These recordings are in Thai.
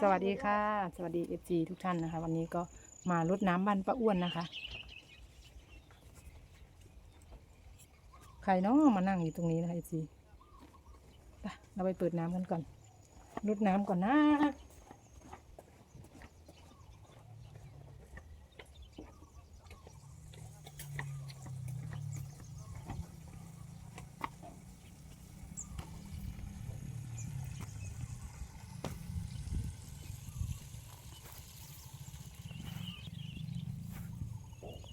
สวัสดีค่ะ สวัสดีเอฟซีทุกท่านนะคะ วันนี้ก็มารดน้ำบ้านป้าอ้วนนะคะ ใครเนาะมานั่งอยู่ตรงนี้นะคะเอฟซีเราไปเปิดน้ำกันก่อนรดน้ำก่อนนะ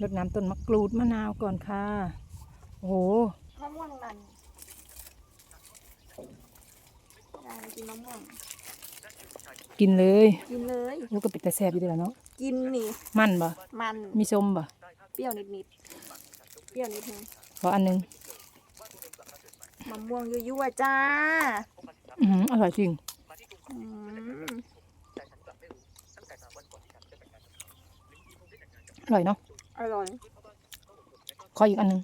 รดน้ำต้นมะกรูดมะนาวก่อนค่ะ โอ้โหมะม่วงมันยายกินมะม่วง กินเลยกินเลย ลูกก็ปิดแต่แสบอยู่เดียวเนาะ กินนี่ มันบ่มันมีส้มบ่เปรี้ยวนิดๆ เปรี้ยวนิดนึงขออันหนึงมะม่วงยั่วๆจ้า อือหืออร่อยจริงอืมอร่อยเนาะ อร่อย ขออีกอันหนึง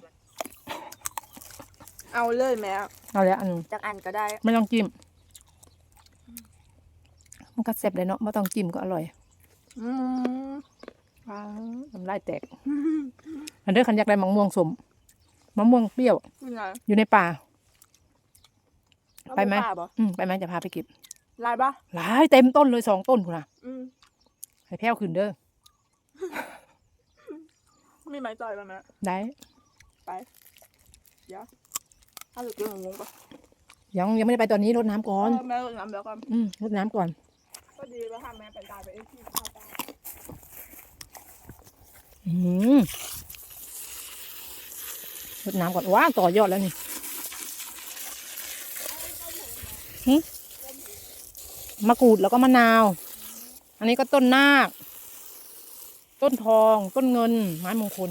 เอาเลยแม่เอาแล้วอันหนึงจากอันก็ได้ ไม่ต้องจิ้มมันก็แซ่บเลยเนาะไม่ต้องจิ้มก็อร่อยอืมว้าวน้ำลายแตกอันเด้อขันอยากได้มะม่วงสมมะม่วงเปรี้ยวเป็นไงอยู่ในป่าเอาไปไหมป่าบ่อืมไปไหมจะพาไปเก็บลายปะหลายเต็มต้นเลยสองต้นคุณนะอืมให้แพ้วขึ้นเด้อ มีไม้จ่อยปะแม่ได้ถ้าหลุดเรื่องงงปะยังยังไม่ได้ไปตอนนี้รดน้ำก่อนเออแม่รดน้ำแล้วกันอืมรดน้ำก่อน ก็ดีแล้วค่ะแม่ไปตายไปไอ้ที่ข้าวตาอืมรดน้ำก่อนว้าวต่อยอดแล้วนี่หึมะกรูดแล้วก็มะนาว อันนี้ก็ต้นนาค ต้นทอง ต้นเงิน ไม้มงคล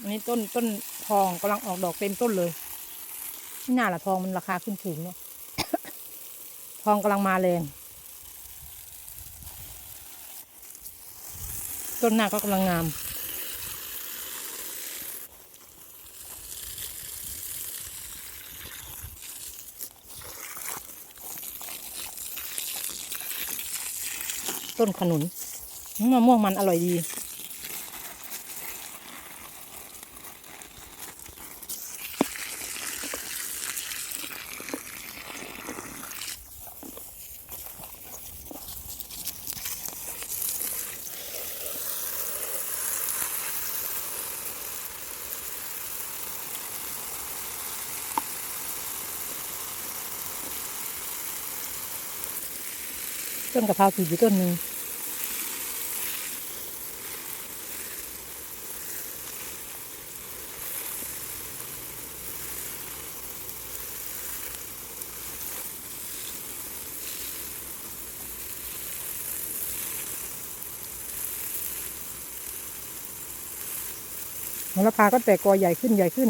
อันนี้ต้นต้นทองกำลังออกดอกเต็มต้นเลยนี่น่าละทองมันราคาขึ้นสูงเนาะทองกำลังมาแรงต้นหน้าก็กำลังงามต้นขนุน มะม่วงมันอร่อยดี ต้นกะเพราถืออยู่ต้นหนึ่ง มะลาพาก็แตกกอใหญ่ขึ้นใหญ่ขึ้น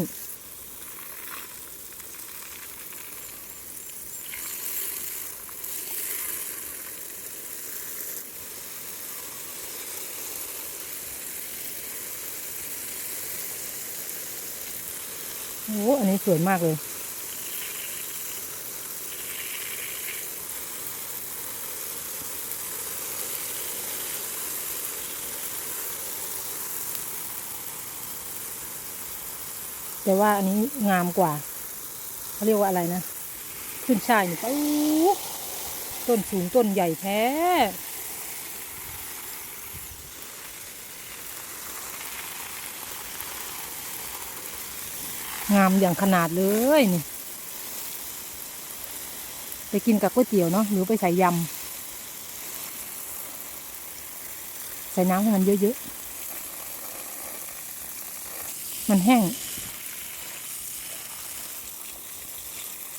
โอ้ อันนี้สวยมากเลย แต่ว่าอันนี้งามกว่าเขาเรียกว่าอะไรนะ ขึ้นช่ายนี่ปุ๊ต้นสูงต้นใหญ่แท้งามอย่างขนาดเลยนี่ ไปกินกับก๋วยเตี๋ยวเนาะหรือไปใส่ยำ ใส่น้ำให้มันเยอะๆ มันแห้ง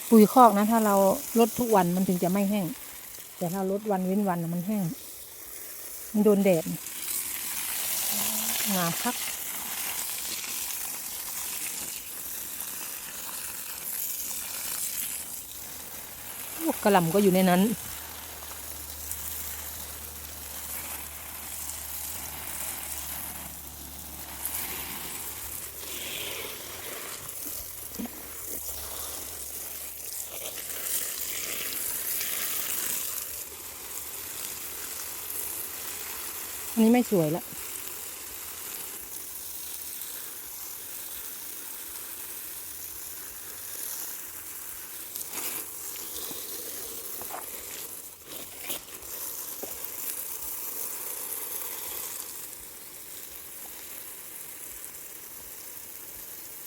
ปุ๋ยคอกนะ ถ้าเราลดทุกวันมันถึงจะไม่แห้ง แต่ถ้าลดวันเว้นวันมันแห้ง มันโดนแดดงามคับพวกกระหล่ำก็อยู่ในนั้น อันนี้ไม่สวยละ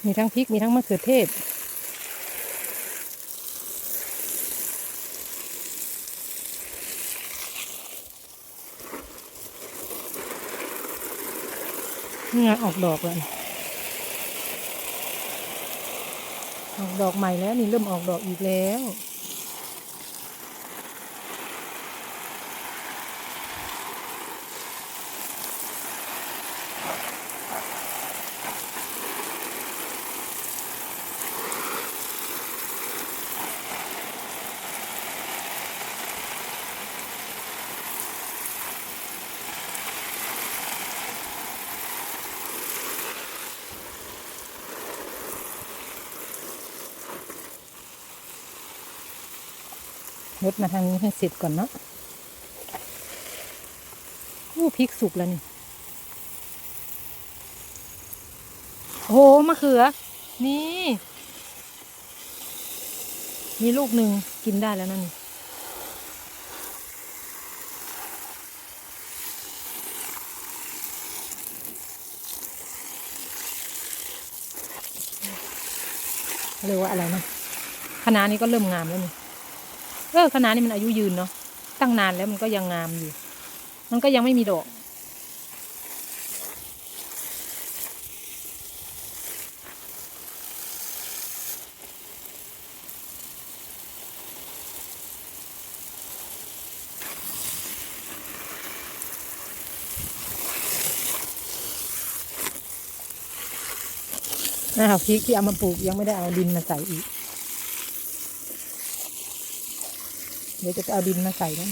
มีทั้งพริก มีทั้งมะเขือเทศ นี่ไงออกดอกแล้วออกดอกใหม่แล้วนี่เริ่มออกดอกอีกแล้ว ลดมาทางนี้ให้เสร็จก่อนเนาะโอ้พริกสุกแล้วนี่โอ้โหมะเขือ นี่ มีลูกหนึ่งกินได้แล้วนั่นนี่เรียกว่าอะไรนะคะน้านี้ก็เริ่มงามแล้วนี่ เออคะนี่มันอายุยืนเนาะตั้งนานแล้วมันก็ยังงามอยู่ มันก็ยังไม่มีดอก อ้าวพริกที่เอามาปลูกยังไม่ได้เอาดินมาใส่อีก เดี๋ยวจะเอาดินมาใส่นั่น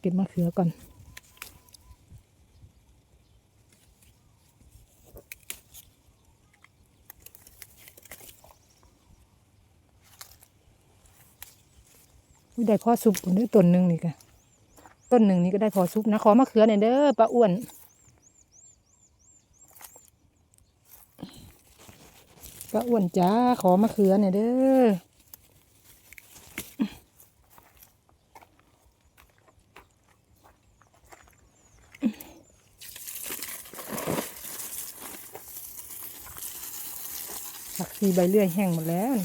เก็บมะเขือก่อน ได้พอซุปผมได้ต้นหนึ่งนี่ค่ะต้นหนึ่งนี่ก็ได้พอซุปนะ ขอมะเขือหน่อยเด้อป้าอ้วนป้าอ้วนจ้าขอมะเขือหน่อยเด้อผักชีใบเลื่อยแห้งหมดแล้ว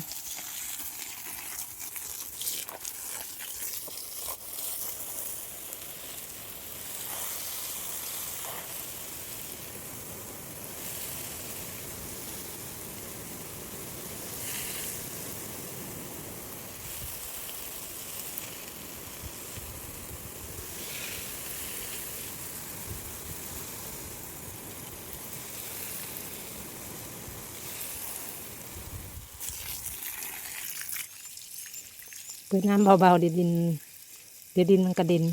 เปิดน้ำเบาๆเดี๋ยวดิน เดี๋ยวดินมันกระเด็น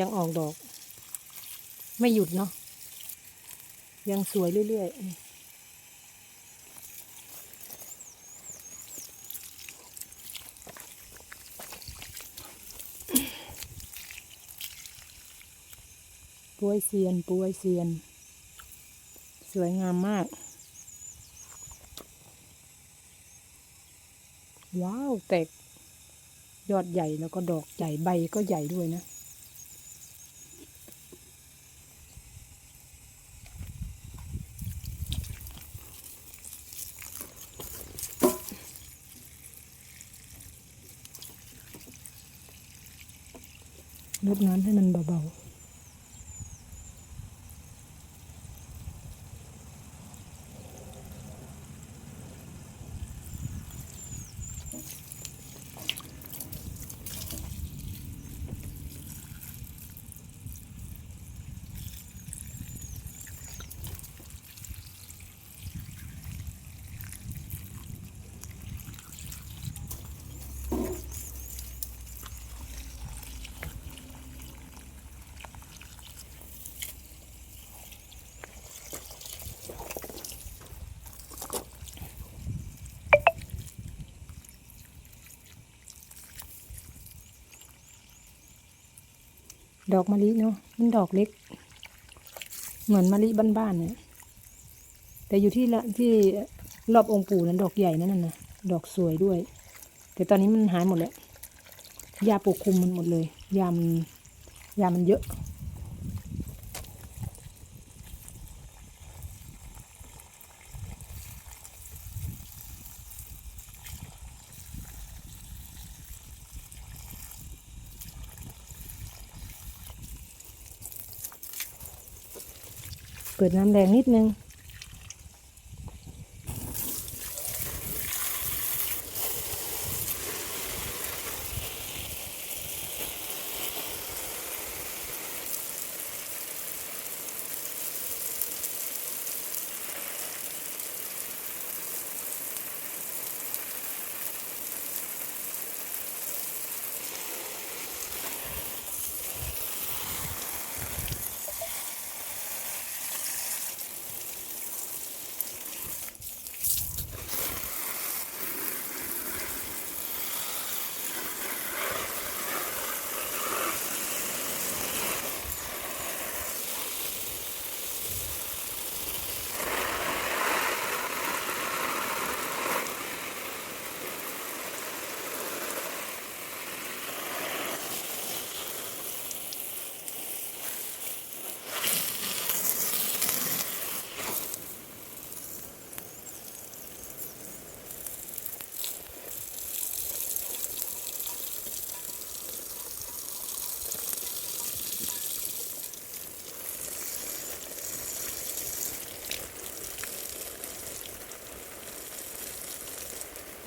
ยังออกดอก ไม่หยุดเนาะยังสวยเรื่อยๆ ป่วยเซียนป่วยเซียน สวยงามมาก ว้าว แตก ยอดใหญ่แล้วก็ดอกใหญ่ใบก็ใหญ่ด้วยนะลดน้ำให้มันเบา ดอกมะลิเนาะมันดอกเล็ก เหมือนมะลิบ้านๆเนี่ยแต่อยู่ที่ละที่รอบองค์ปู่นั้นดอกใหญ่นั่นน่ะดอกสวยด้วย แต่ตอนนี้มันหายหมดแล้วยาปกคลุมมันหมดเลยยามันยามันเยอะ เปิดน้ำแรงนิดนึง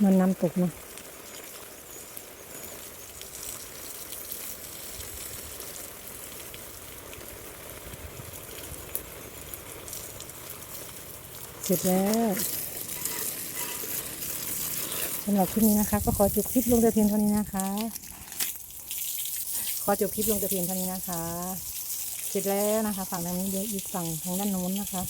มันน้ำตกเนาะเสร็จแล้วสำหรับคลิปนี้นะคะ ก็ขอจบคลิปลงแต่เพียงเท่านี้นะคะ ขอจบคลิปลงแต่เพียงเท่านี้นะคะ เสร็จแล้วนะคะ ฝั่งทางนี้เดี๋ยวอีกฝั่งทางด้านโน้นนะคะ